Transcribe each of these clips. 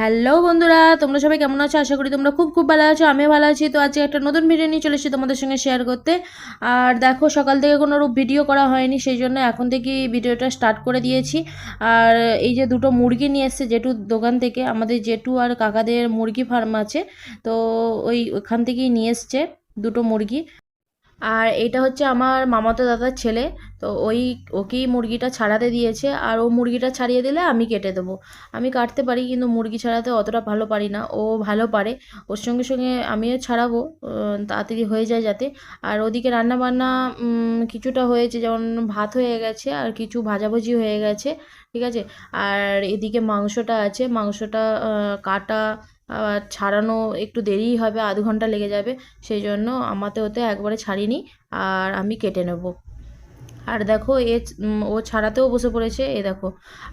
Hello বন্ধুরা, তোমরা সবাই কেমন আছো? আশা করি তোমরা খুব খুব ভালো আছো, আমিও ভালো আছি। তো আজকে একটা নতুন ভিডিও নিয়ে চলে এসেছি তোমাদের সঙ্গে শেয়ার করতে। আর দেখো, সকাল থেকে কোনো ভিডিও করা হয়নি, সেই জন্য এখন থেকেই ভিডিওটা স্টার্ট করে দিয়েছি। আর এই যে দুটো মুরগি নিয়ে এসছে জেঠুর দোকান থেকে, আমাদের জেঠু আর কাকাদের মুরগি ফার্ম আছে। তো ওই ওখান থেকেই নিয়ে এসছে দুটো মুরগি। আর এটা হচ্ছে আমার মামাতো দাদার ছেলে। তো ওই, ওকেই মুরগিটা ছাড়াতে দিয়েছে। আর ও মুরগিটা ছাড়িয়ে দিলে আমি কেটে দেবো। আমি কাটতে পারি, কিন্তু মুরগি ছাড়াতে অতটা ভালো পারি না। ও ভালো পারে। ওর সঙ্গে সঙ্গে আমিও ছাড়াবো তাড়াতাড়ি হয়ে যায় যাতে। আর ওদিকে রান্না বান্না কিছুটা হয়েছে। যেমন ভাত হয়ে গেছে আর কিছু ভাজাভুজি হয়ে গেছে, ঠিক আছে? আর এদিকে মাংসটা আছে। মাংসটা কাটা আবার ছাড়ানো একটু দেরিই হবে, আধ ঘণ্টা লেগে যাবে, সেই জন্য আমাতে ওতে একবারে ছাড়িনি আর আমি কেটে নেব। আর দেখো এ ও ছাড়াতেও বসে পড়েছে, এ দেখো।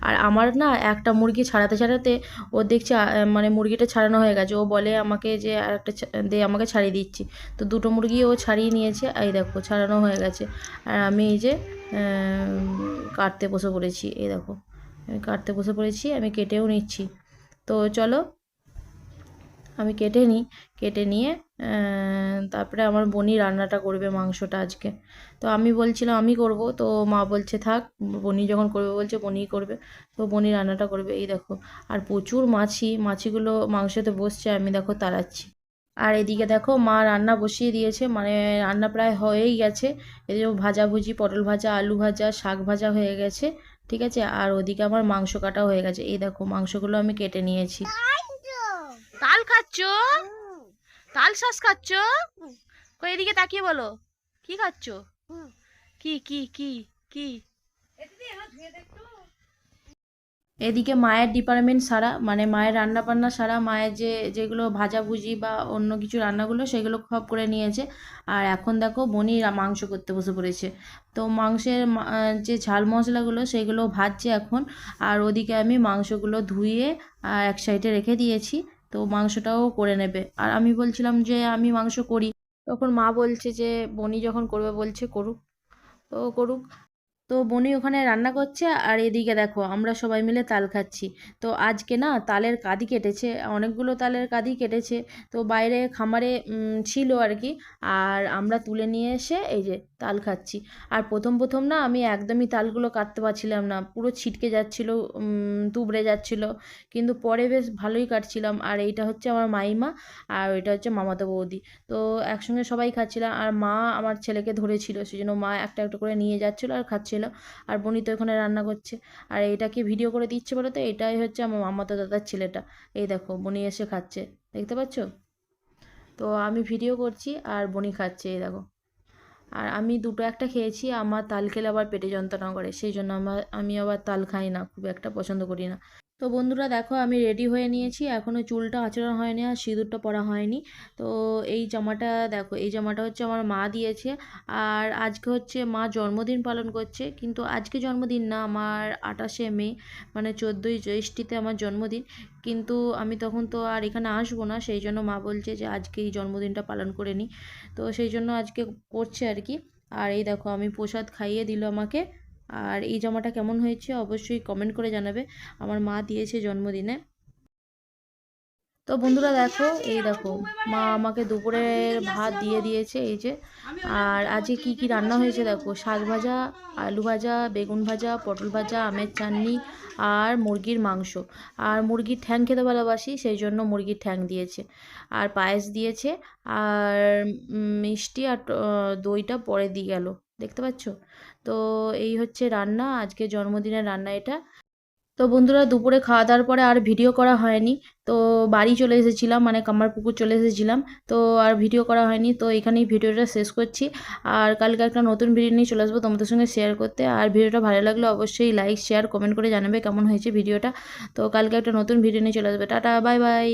আর আমার না একটা মুরগি ছাড়াতে ছাড়াতে ও দেখছে মানে মুরগিটা ছাড়ানো হয়ে গেছে। ও বলে আমাকে যে আর একটা দে, আমাকে ছাড়িয়ে দিচ্ছি। তো দুটো মুরগি ও ছাড়িয়ে নিয়েছে, এই দেখো ছাড়ানো হয়ে গেছে। আর আমি এই যে কাটতে বসে পড়েছি এই দেখো। আমি কাটতে বসে পড়েছি, আমি কেটেও নিচ্ছি। তো চলো আমি কেটে নিই, কেটে নিয়ে তারপরে আমার বনি রান্নাটা করবে মাংসটা আজকে। তো আমি বলছিলাম, আমি করব। তো মা বলছে, থাক, বনি যখন করবে, বলছে বনিই করবে। তো বনি রান্নাটা করবে। এই দেখো, আর প্রচুর মাছি, মাছিগুলো মাংসতে বসছে, আমি দেখো তাড়াচ্ছি। আর এদিকে দেখো, মা রান্না বসিয়ে দিয়েছে মানে রান্না প্রায় হয়েই গেছে। এদিকে ভাজাভুজি, পটল ভাজা, আলু ভাজা, শাক ভাজা হয়ে গেছে, ঠিক আছে? আর ওদিকে আমার মাংস কাটা হয়ে গেছে। এই দেখো, মাংসগুলো আমি কেটে নিয়েছি। খাচ্ছ? তাল শ্বাস খাচ্ছ? কই এদিকে তাকিয়ে বলো। কি খাচ্ছ? কি কি কি কি? এদিকে মায়ের ডিপার্টমেন্ট সারা মানে মায়ের রান্না বান্না সারা মায়ের যে যেগুলো ভাজাভুজি বা অন্য কিছু রান্নাগুলো সেগুলো সব করে নিয়েছে। আর এখন দেখো বনি মাংস করতে বসে পড়েছে। তো মাংসের মা- যে ঝাল মশলাগুলো সেগুলো ভাজছে এখন। আর ওদিকে আমি মাংসগুলো ধুয়ে এক সাইডে রেখে দিয়েছি। তো মাংসটাও করে নেবে। আর আমি বলছিলাম যে আমি মাংস করি। তখন মা বলছে যে, বনি যখন করবে বলছে করুক। তো করুক। তো বনি ওখানে রান্না করছে আর এদিকে দেখো আমরা সবাই মিলে তাল খাচ্ছি। তো আজকে না তালের কাঁদি কেটেছে, অনেকগুলো তালের কাঁদি কেটেছে। তো বাইরে খামারে ছিল আর কি। আর আমরা তুলে নিয়ে এসে এই যে তাল খাচ্ছি। আর প্রথম প্রথম না আমি একদমই তালগুলো কাটতে পারছিলাম না। পুরো ছিটকে যাচ্ছিল তুবড়ে যাচ্ছিল। কিন্তু পরে বেশ ভালোই কাটছিলাম। আর এইটা হচ্ছে আমার মাইমা আর ওইটা হচ্ছে মামাতো বৌদি। তো একসঙ্গে সবাই খাচ্ছিলাম আর মা আমার ছেলেকে ধরেছিল। সেই জন্য মা একটা একটা করে নিয়ে যাচ্ছিল আর খাচ্ছিল। আর বনি তো এখানে রান্না করছে। আর এইটাকে ভিডিও করে দিচ্ছে বলে তো, এটাই হচ্ছে আমার মামাতো দাদার ছেলেটা। এই দেখো, বনি এসে খাচ্ছে। দেখতে পাচ্ছ? তো আমি ভিডিও করছি আর বনি খাচ্ছে, এই দেখো। আর আমি দুটো একটা খেয়েছি, আমার তাল খেলে আবার পেটে যন্ত্রণা করে। সেই জন্য আমার আমি আবার তাল খাই না, খুব একটা পছন্দ করি না। তো বন্ধুরা দেখো আমি রেডি হয়ে নিয়েছি। এখনও চুলটা আঁচড়ানো হয়নি আর সিঁদুরটা পরা হয়নি। তো এই জামাটা দেখো, এই জামাটা হচ্ছে আমার মা দিয়েছে। আর আজকে হচ্ছে মা জন্মদিন পালন করছে। কিন্তু আজকে জন্মদিন না, আমার আঠাশে মে মানে চোদ্দোই জ্যৈষ্ঠীতে আমার জন্মদিন। কিন্তু আমি তখন তো আর এখানে আসব না, সেই জন্য মা বলছে যে আজকে এই জন্মদিনটা পালন করে নিই তো সেই জন্য আজকে করছে আর কি। আর এই দেখো, আমি প্রসাদ খাইয়ে দিল আমাকে। আর এই জামাটা কেমন হয়েছে অবশ্যই কমেন্ট করে জানাবে। আমার মা দিয়েছে জন্মদিনে। তো বন্ধুরা দেখো, এই দেখো, মা আমাকে দুপুরের ভাত দিয়ে দিয়েছে, এই যে। আর আজকে কি কি রান্না হয়েছে দেখো, শাক ভাজা, আলু ভাজা, বেগুন ভাজা, পটল ভাজা, আমের চাটনি আর মুরগির মাংস। আর মুরগির ঠ্যাং খেতে ভালোবাসি, সেই জন্য মুরগির ঠ্যাং দিয়েছে। আর পায়েস দিয়েছে, আর মিষ্টি আর দইটা পরে দিয়ে গেল। দেখতে পাচ্ছ? তো এই হচ্ছে রান্না, আজকে জন্মদিনের রান্না এটা। তো বন্ধুরা, দুপুরে খাওয়া দাওয়ার পরে আর ভিডিও করা হয়নি। তো বাড়ি চলে এসেছিলাম মানে কামারপুকুর চলে এসেছিলাম। তো আর ভিডিও করা হয়নি, তো এখানেই ভিডিওটা শেষ করছি। আর কালকে একটা নতুন ভিডিও নিয়ে চলে আসব তোমাদের সঙ্গে শেয়ার করতে। আর ভিডিওটা ভালো লাগলে অবশ্যই লাইক শেয়ার কমেন্ট করে জানাবে কেমন হয়েছে ভিডিওটা তো কালকে একটা নতুন ভিডিও নিয়ে চলে আসবে। Tata bye bye